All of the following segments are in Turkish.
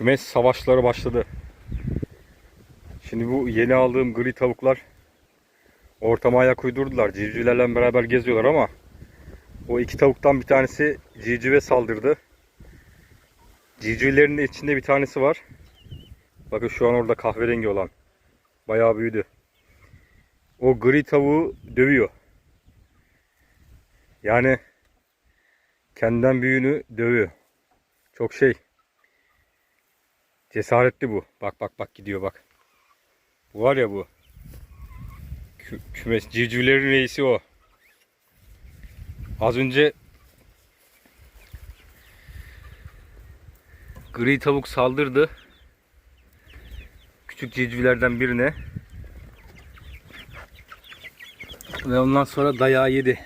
Kümes savaşları başladı. Şimdi bu yeni aldığım gri tavuklar ortama ayak uydurdular. Civcivlerle beraber geziyorlar ama o iki tavuktan bir tanesi civcive saldırdı. Civcivlerin de içinde bir tanesi var. Bakın şu an orada kahverengi olan. Bayağı büyüdü. O gri tavuğu dövüyor. Yani kendinden büyüğünü dövüyor. Çok şey. Cesaretli bu. Bak bak bak gidiyor bak. Bu var ya bu. Kü kümes civcivlerin reisi o. Az önce gri tavuk saldırdı. Küçük civcivlerden birine. Ve ondan sonra dayağı yedi.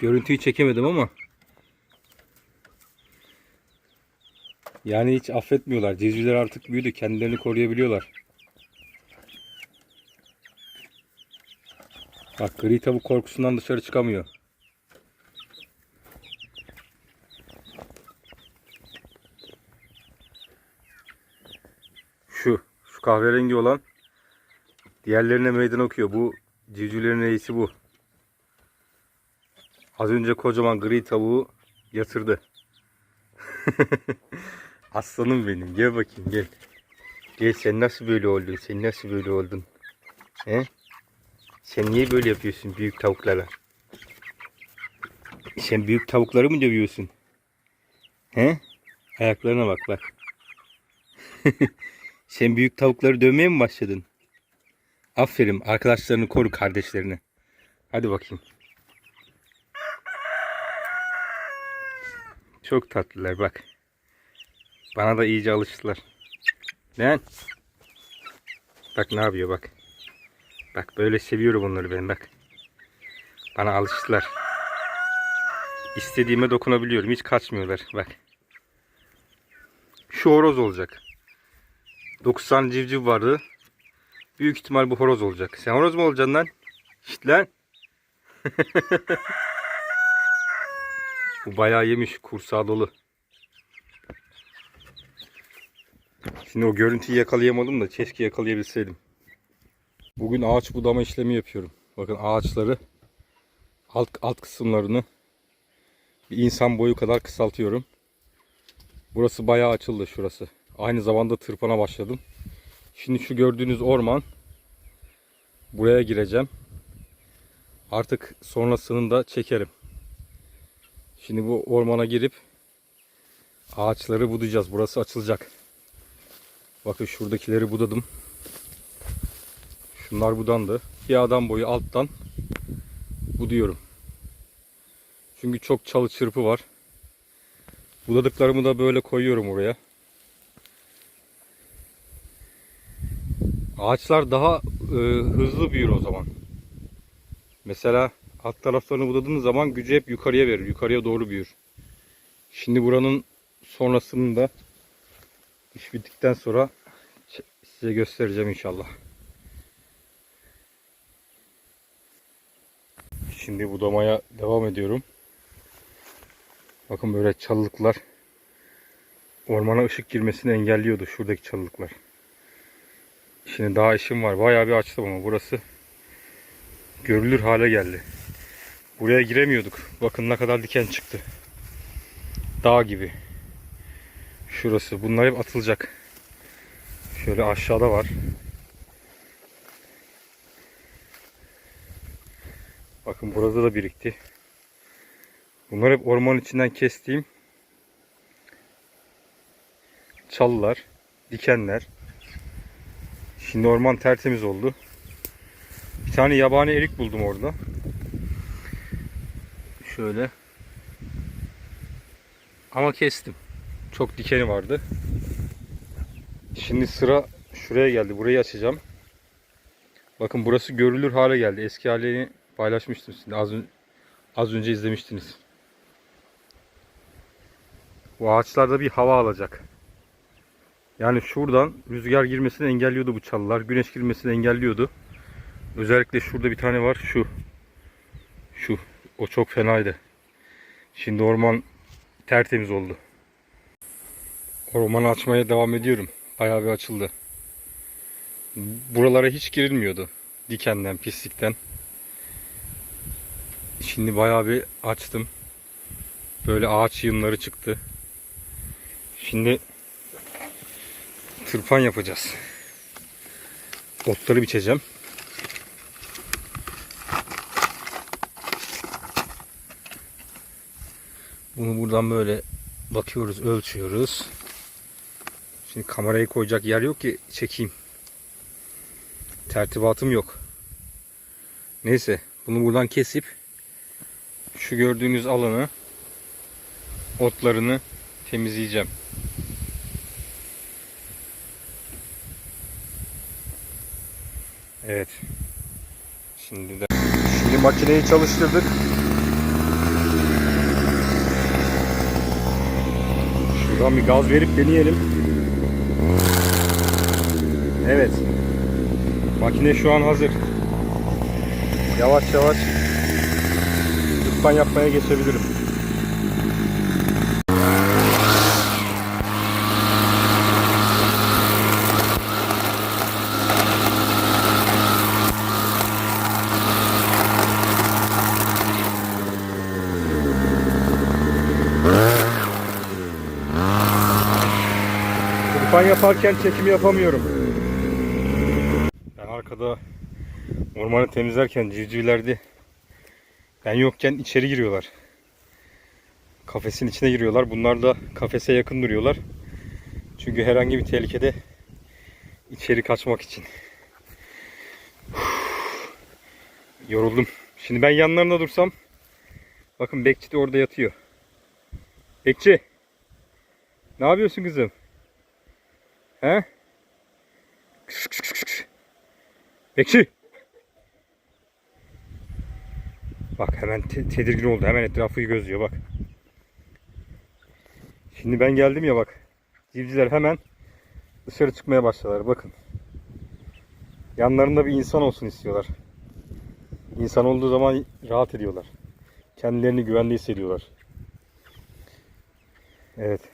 Görüntüyü çekemedim ama. Yani hiç affetmiyorlar. Civcivler artık büyüdü. Kendilerini koruyabiliyorlar. Bak gri tavuk korkusundan dışarı çıkamıyor. Şu, şu kahverengi olan diğerlerine meydan okuyor. Bu civcivlerin reisi bu. Az önce kocaman gri tavuğu yatırdı. Aslanım benim. Gel bakayım gel. Gel sen nasıl böyle oldun? Sen nasıl böyle oldun? He? Sen niye böyle yapıyorsun büyük tavuklara? Sen büyük tavukları mı dövüyorsun? He? Ayaklarına bak bak. Sen büyük tavukları dövmeye mi başladın? Aferin. Arkadaşlarını koru kardeşlerini. Hadi bakayım. Çok tatlılar bak. Bana da iyice alıştılar. Lan. Bak ne yapıyor bak. Bak böyle seviyorum onları ben bak. Bana alıştılar. İstediğime dokunabiliyorum. Hiç kaçmıyorlar. Bak. Şu horoz olacak. 9 tane civciv vardı. Büyük ihtimal bu horoz olacak. Sen horoz mu olacaksın lan? Şşt lan. bu bayağı yemiş. Kursağı dolu. Şimdi o görüntüyü yakalayamadım da keşke yakalayabilseydim. Bugün ağaç budama işlemi yapıyorum. Bakın ağaçları alt, alt kısımlarını bir insan boyu kadar kısaltıyorum. Burası bayağı açıldı şurası. Aynı zamanda tırpana başladım. Şimdi şu gördüğünüz orman buraya gireceğim. Artık sonrasını da çekerim. Şimdi bu ormana girip ağaçları budayacağız. Burası açılacak. Bakın şuradakileri budadım. Şunlar budandı. Bir adam boyu alttan buduyorum. Çünkü çok çalı çırpı var. Budadıklarımı da böyle koyuyorum oraya. Ağaçlar daha e, hızlı büyür o zaman. Mesela alt taraflarını budadığınız zaman gücü hep yukarıya verir. Yukarıya doğru büyür. Şimdi buranın sonrasını da iş bittikten sonra size göstereceğim inşallah. Şimdi budamaya devam ediyorum. Bakın böyle çalılıklar ormana ışık girmesini engelliyordu şuradaki çalılıklar. Şimdi daha işim var. Bayağı bir açtım ama burası görülür hale geldi. Buraya giremiyorduk. Bakın ne kadar diken çıktı. Dağ gibi. Şurası. Bunlar hep atılacak. Şöyle aşağıda var. Bakın burada da birikti. Bunlar hep ormanın içinden kestiğim çalılar, dikenler. Şimdi orman tertemiz oldu. Bir tane yabani erik buldum orada. Şöyle. Ama kestim. Çok dikeni vardı. Şimdi sıra şuraya geldi. Burayı açacağım. Bakın burası görülür hale geldi. Eski halini paylaşmıştım sizinle. Az, az önce izlemiştiniz. Bu ağaçlarda bir hava alacak. Yani şuradan rüzgar girmesini engelliyordu bu çalılar. Güneş girmesini engelliyordu. Özellikle şurada bir tane var. Şu. Şu. O çok fenaydı. Şimdi orman tertemiz oldu. Ormanı açmaya devam ediyorum. Bayağı bir açıldı. Buralara hiç girilmiyordu. Dikenden, pislikten. Şimdi bayağı bir açtım. Böyle ağaç yığınları çıktı. Şimdi tırpan yapacağız. Otları biçeceğim. Bunu buradan böyle bakıyoruz, ölçüyoruz. Şimdi kamerayı koyacak yer yok ki çekeyim. Tertibatım yok. Neyse, bunu buradan kesip şu gördüğünüz alanı otlarını temizleyeceğim. Evet. Şimdi de şimdi makineyi çalıştırdık. Şuradan bir gaz verip deneyelim. Evet. Makine şu an hazır. Yavaş yavaş tırpan yapmaya geçebilirim. Tırpan yaparken çekim yapamıyorum. Ben arkada ormanı temizlerken civcivlerdi. Ben yokken içeri giriyorlar. Kafesin içine giriyorlar. Bunlar da kafese yakın duruyorlar. Çünkü herhangi bir tehlikede içeri kaçmak için. Yoruldum. Şimdi ben yanlarında dursam bakın bekçi de orada yatıyor. Bekçi. Ne yapıyorsun kızım? He? Bekçi. Bak hemen te- tedirgin oldu. Hemen etrafı gözlüyor bak. Şimdi ben geldim ya bak. Civcivler hemen dışarı çıkmaya başladılar. Bakın. Yanlarında bir insan olsun istiyorlar. İnsan olduğu zaman rahat ediyorlar. Kendilerini güvende hissediyorlar. Evet.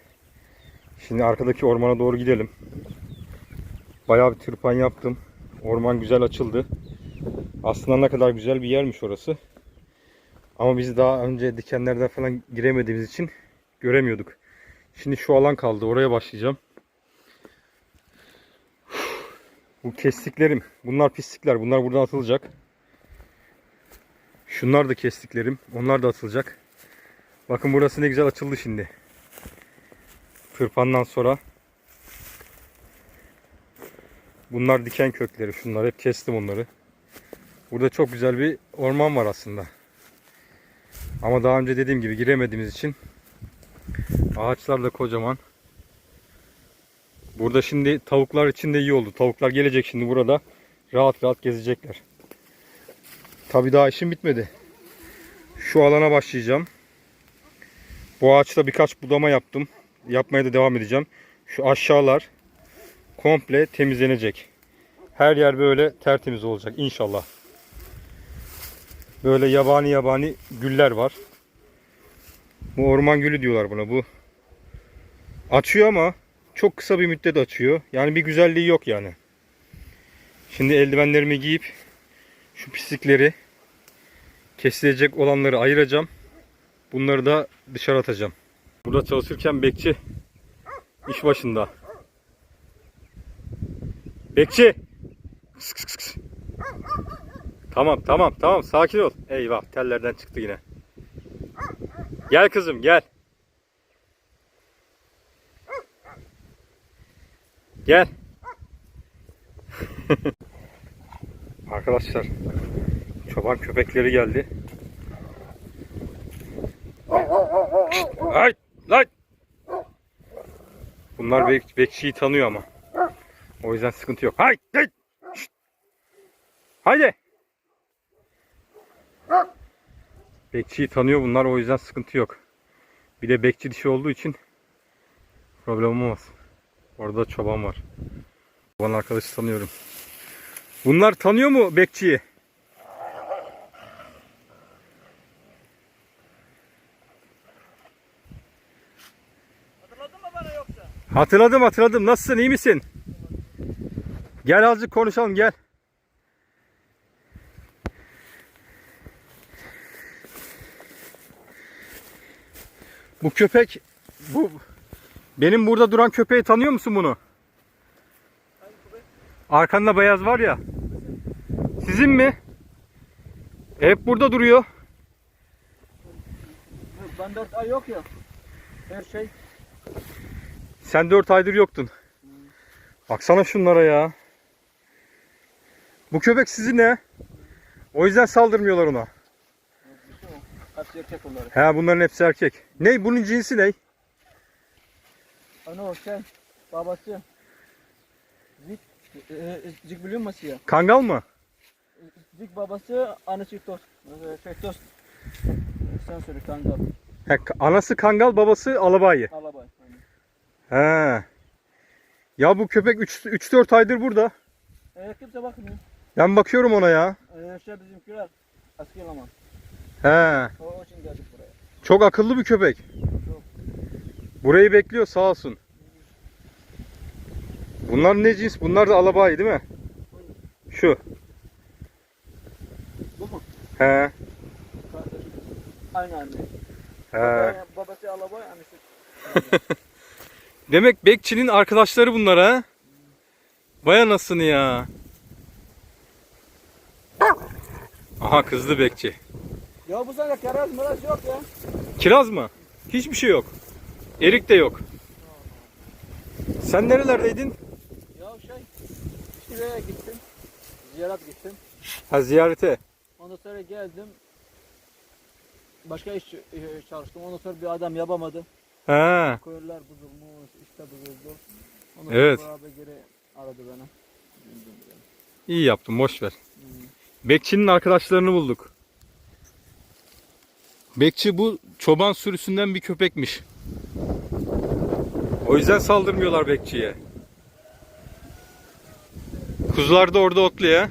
Şimdi arkadaki ormana doğru gidelim. Bayağı bir tırpan yaptım. Orman güzel açıldı. Aslında ne kadar güzel bir yermiş orası. Ama biz daha önce dikenlerden falan giremediğimiz için göremiyorduk. Şimdi şu alan kaldı. Oraya başlayacağım. Bu kestiklerim. Bunlar pislikler. Bunlar buradan atılacak. Şunlar da kestiklerim. Onlar da atılacak. Bakın burası ne güzel açıldı şimdi. Tırpandan sonra. Bunlar diken kökleri. Şunlar hep kestim onları. Burada çok güzel bir orman var aslında. Ama daha önce dediğim gibi giremediğimiz için ağaçlar da kocaman. Burada şimdi tavuklar için de iyi oldu. Tavuklar gelecek şimdi burada rahat rahat gezecekler. Tabii daha işim bitmedi. Şu alana başlayacağım. Bu ağaçta birkaç budama yaptım. Yapmaya da devam edeceğim. Şu aşağılar komple temizlenecek. Her yer böyle tertemiz olacak inşallah. Böyle yabani yabani güller var. Bu orman gülü diyorlar buna. Bu açıyor ama çok kısa bir müddet açıyor. Yani bir güzelliği yok yani. Şimdi eldivenlerimi giyip şu pislikleri kesilecek olanları ayıracağım. Bunları da dışarı atacağım. Burada çalışırken bekçi iş başında. Bekçi. Tamam tamam tamam sakin ol. Eyvah tellerden çıktı yine. Gel kızım gel. Gel. Arkadaşlar çoban köpekleri geldi. Ay lan. Bunlar bek bekçiyi tanıyor ama. O yüzden sıkıntı yok. Hay! Hay! Haydi! Bekçiyi tanıyor bunlar o yüzden sıkıntı yok. Bir de bekçi dişi olduğu için problem olmaz. Orada çoban var. Çoban arkadaşı tanıyorum. Bunlar tanıyor mu bekçiyi? Hatırladın mı bana yoksa? Hatırladım hatırladım. Nasılsın iyi misin? Gel azıcık konuşalım gel. Bu köpek bu benim burada duran köpeği tanıyor musun bunu? Arkanda beyaz var ya. Sizin mi? Hep burada duruyor. Ben 4 ay yok ya. Her şey. Sen 4 aydır yoktun. Baksana şunlara ya. Bu köpek sizin ne? O yüzden saldırmıyorlar ona. Hepsi erkek onları. He bunların hepsi erkek. Ne bunun cinsi ne? Ano şey. Babası. Zik. E, e, zik biliyor musun ya? Kangal mı? Zik babası, annesi tost. E, Şey tost. Sen söyle kangal. He, anası kangal babası alabayı. Alabay. He. Ya bu köpek 3-4 aydır burada. E, kimse bakmıyor. Ben bakıyorum ona ya. E, şey bizimkiler. Eski zaman. He. O, için geldik buraya. Çok akıllı bir köpek. Çok. Burayı bekliyor sağ olsun. Bunlar ne cins? Bunlar da alabayı değil mi? Şu. Bu mu? He. Aynı anne. He. Baba- Babası alabay, annesi. Demek bekçinin arkadaşları bunlar ha? Vay anasını ya. Aha kızdı bekçi. Ya bu sene keraz mıraz yok ya. Kiraz mı? Hiçbir şey yok. Erik de yok. Sen nerelerdeydin? Ya şey. İşte gittim. Ziyaret gittim. Ha ziyarete. Ondan sonra geldim. Başka iş çalıştım. Ondan sonra bir adam yapamadı. Ha. Köylüler bozulmuş, işte bozuldu. Ondan Evet. abi geri aradı beni. Bildim yani. İyi yaptın boş ver. Hmm. Bekçinin arkadaşlarını bulduk. Bekçi bu çoban sürüsünden bir köpekmiş. O yüzden saldırmıyorlar bekçiye. Kuzular da orada otluyor.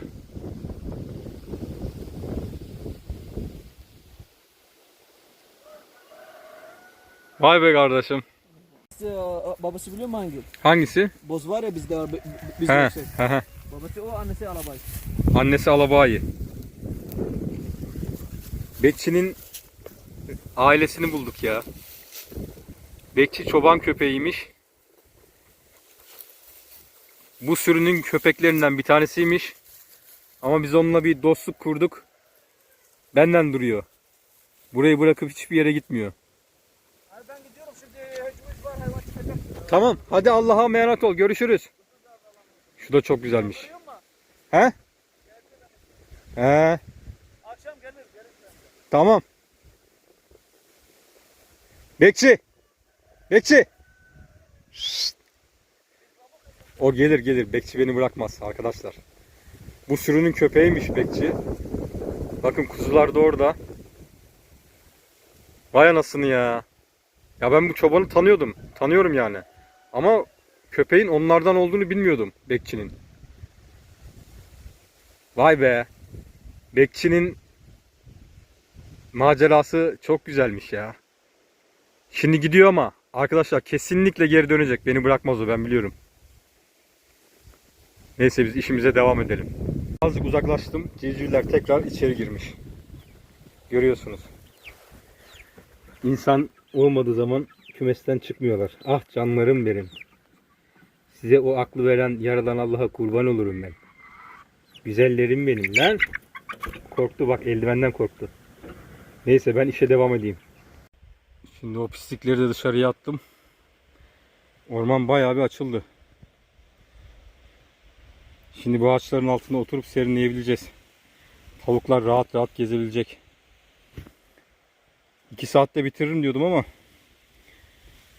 Vay be kardeşim. Babası, e, babası biliyor musun hangi? Hangisi? Boz var ya bizde var. bi- Bizde He, yüksek. he, he. Babası o, annesi alabay. Annesi Alabayı. Bekçinin ailesini bulduk ya. Bekçi çoban köpeğiymiş. Bu sürünün köpeklerinden bir tanesiymiş. Ama biz onunla bir dostluk kurduk. Benden duruyor. Burayı bırakıp hiçbir yere gitmiyor. Abi ben gidiyorum şimdi. Hecimiz var hayvan çıkacak. Tamam. Hadi Allah'a emanet ol. Görüşürüz. Şu da çok güzelmiş. He? He. Tamam. Bekçi. Bekçi. Şşt. O gelir gelir. Bekçi beni bırakmaz arkadaşlar. Bu sürünün köpeğiymiş bekçi. Bakın kuzular da orada. Vay anasını ya. Ya ben bu çobanı tanıyordum. Tanıyorum yani. Ama köpeğin onlardan olduğunu bilmiyordum bekçinin. Vay be. Bekçinin macerası çok güzelmiş ya. Şimdi gidiyor ama arkadaşlar kesinlikle geri dönecek. Beni bırakmaz o ben biliyorum. Neyse biz işimize devam edelim. Azıcık uzaklaştım. Civcivler tekrar içeri girmiş. Görüyorsunuz. İnsan olmadığı zaman kümesten çıkmıyorlar. Ah canlarım benim. Size o aklı veren yaradan Allah'a kurban olurum ben. Güzellerim benim lan. Korktu bak eldivenden korktu. Neyse ben işe devam edeyim. Şimdi o pislikleri de dışarıya attım. Orman bayağı bir açıldı. Şimdi bu ağaçların altında oturup serinleyebileceğiz. Tavuklar rahat rahat gezebilecek. 2 saatte bitiririm diyordum ama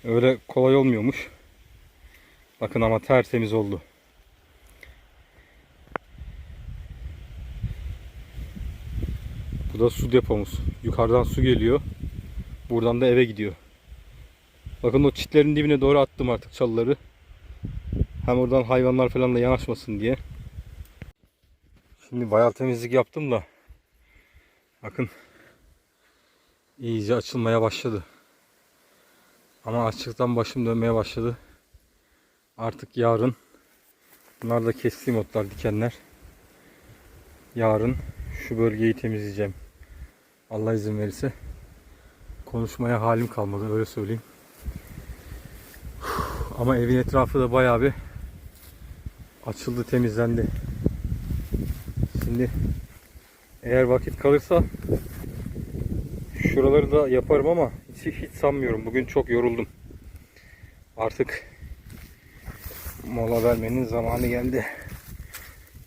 öyle kolay olmuyormuş. Bakın ama tertemiz oldu. Bu da su depomuz. Yukarıdan su geliyor. Buradan da eve gidiyor. Bakın o çitlerin dibine doğru attım artık çalıları. Hem oradan hayvanlar falan da yanaşmasın diye. Şimdi bayağı temizlik yaptım da. Bakın. iyice açılmaya başladı. Ama açlıktan başım dönmeye başladı. Artık yarın bunlar da kestiğim otlar dikenler. Yarın şu bölgeyi temizleyeceğim. Allah izin verirse. Konuşmaya halim kalmadı öyle söyleyeyim. Ama evin etrafı da bayağı bir açıldı, temizlendi. Şimdi eğer vakit kalırsa şuraları da yaparım ama hiç, sanmıyorum. Bugün çok yoruldum. Artık mola vermenin zamanı geldi.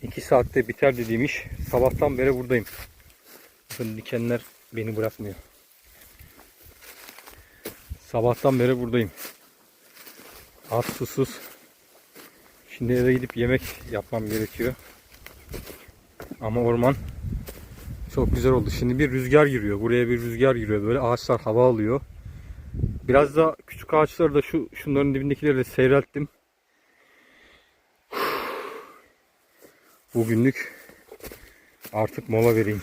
2 saatte biter dediğim iş. Sabahtan beri buradayım. Bakın dikenler beni bırakmıyor. Sabahtan beri buradayım. Az susuz. Şimdi eve gidip yemek yapmam gerekiyor. Ama orman çok güzel oldu. Şimdi bir rüzgar giriyor. Buraya bir rüzgar giriyor. Böyle ağaçlar hava alıyor. Biraz da küçük ağaçları da şu şunların dibindekileri de seyrelttim. Bugünlük artık mola vereyim.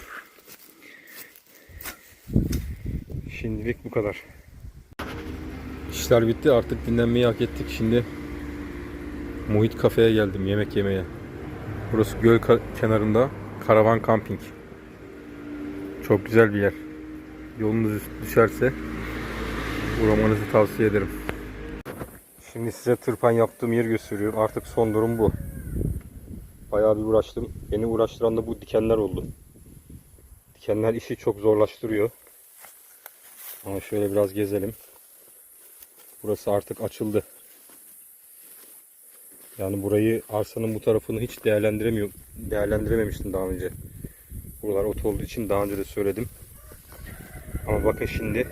Şimdilik bu kadar. İşler bitti. Artık dinlenmeyi hak ettik. Şimdi Muhit Kafe'ye geldim yemek yemeye. Burası göl kenarında karavan kamping. Çok güzel bir yer. Yolunuz düşerse uğramanızı tavsiye ederim. Şimdi size tırpan yaptığım yeri gösteriyorum. Artık son durum bu. Bayağı bir uğraştım. Beni uğraştıran da bu dikenler oldu. Dikenler işi çok zorlaştırıyor. Ama şöyle biraz gezelim. Burası artık açıldı. Yani burayı arsanın bu tarafını hiç değerlendiremiyor, değerlendirememiştim daha önce. Buralar ot olduğu için daha önce de söyledim. Ama bakın şimdi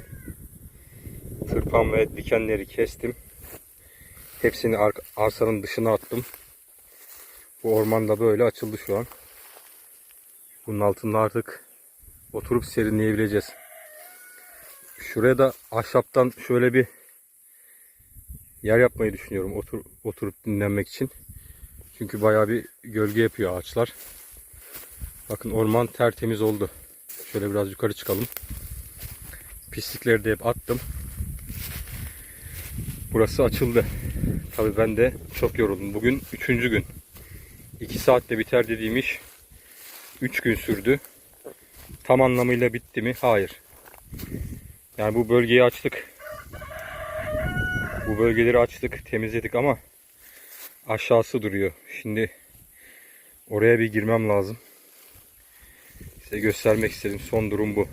tırpan ve dikenleri kestim. Hepsini ar- arsanın dışına attım. Bu orman da böyle açıldı şu an. Bunun altında artık oturup serinleyebileceğiz. Şuraya da ahşaptan şöyle bir yer yapmayı düşünüyorum otur, oturup dinlenmek için. Çünkü bayağı bir gölge yapıyor ağaçlar. Bakın orman tertemiz oldu. Şöyle biraz yukarı çıkalım. Pislikleri de hep attım. Burası açıldı. Tabii ben de çok yoruldum. Bugün üçüncü gün. 2 saatte biter dediğim iş 3 gün sürdü. Tam anlamıyla bitti mi? Hayır. Yani bu bölgeyi açtık. Bu bölgeleri açtık, temizledik ama aşağısı duruyor. Şimdi oraya bir girmem lazım. Size göstermek istedim. Son durum bu.